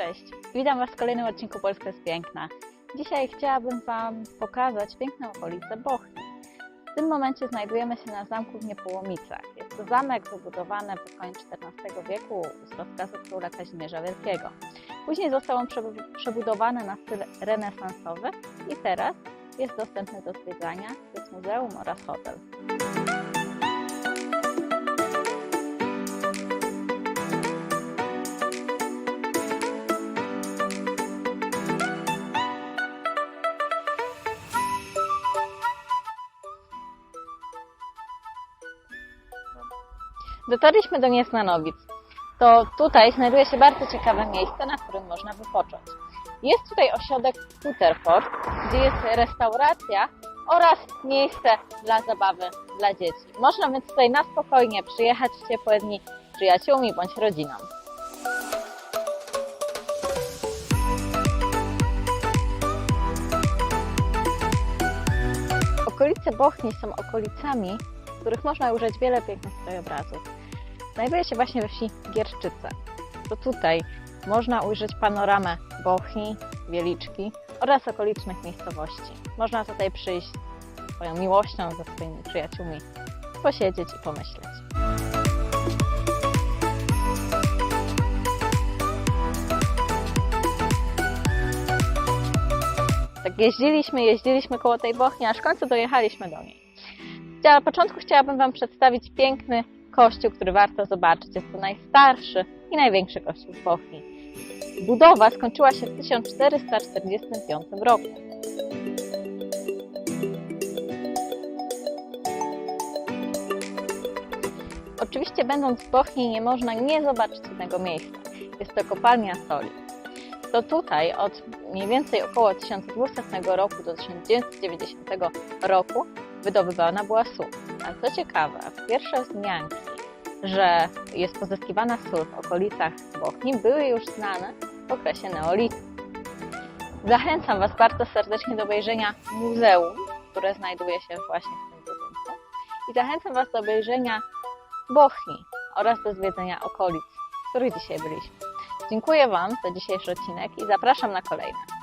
cześć. Witam Was w kolejnym odcinku Polska jest piękna. Dzisiaj chciałabym Wam pokazać piękne okolice Bochni. W tym momencie znajdujemy się na zamku w Niepołomicach. Jest to zamek wybudowany pod koniec XIV wieku z rozkazu króla Kazimierza Wielkiego. Później został on przebu- przebudowany na styl renesansowy i teraz jest dostępny do zwiedzania. Jest muzeum oraz hotel. Dotarliśmy do Niesnanowic. To tutaj znajduje się bardzo ciekawe miejsce, na którym można wypocząć. Jest tutaj ośrodek Scooterport, gdzie jest restauracja oraz miejsce dla zabawy dla dzieci. Można więc tutaj na spokojnie przyjechać w ciepłe dni z przyjaciółmi bądź rodziną. Okolice Bochni są okolicami, w których można ujrzeć wiele pięknych krajobrazów. Znajduje się właśnie we wsi Gierszczyce. To tutaj można ujrzeć panoramę Bochni, Wieliczki oraz okolicznych miejscowości. Można tutaj przyjść z swoją miłością, ze swoimi przyjaciółmi, posiedzieć i pomyśleć. Tak jeździliśmy, jeździliśmy koło tej Bochni, aż w końcu dojechaliśmy do niej. Na początku chciałabym Wam przedstawić piękny kościół, który warto zobaczyć. Jest to najstarszy i największy kościół w Bochni. Budowa skończyła się w 1445 roku. Oczywiście będąc w Bochni nie można nie zobaczyć jednego miejsca. Jest to kopalnia soli. To tutaj od mniej więcej około 1200 roku do 1990 roku wydobywana była sól. A co ciekawe, pierwsze wzmianki, że jest pozyskiwana sól w okolicach Bochni, były już znane w okresie neolitu. Zachęcam Was bardzo serdecznie do obejrzenia muzeum, które znajduje się właśnie w tym budynku. I zachęcam Was do obejrzenia Bochni oraz do zwiedzenia okolic, w których dzisiaj byliśmy. Dziękuję Wam za dzisiejszy odcinek i zapraszam na kolejne.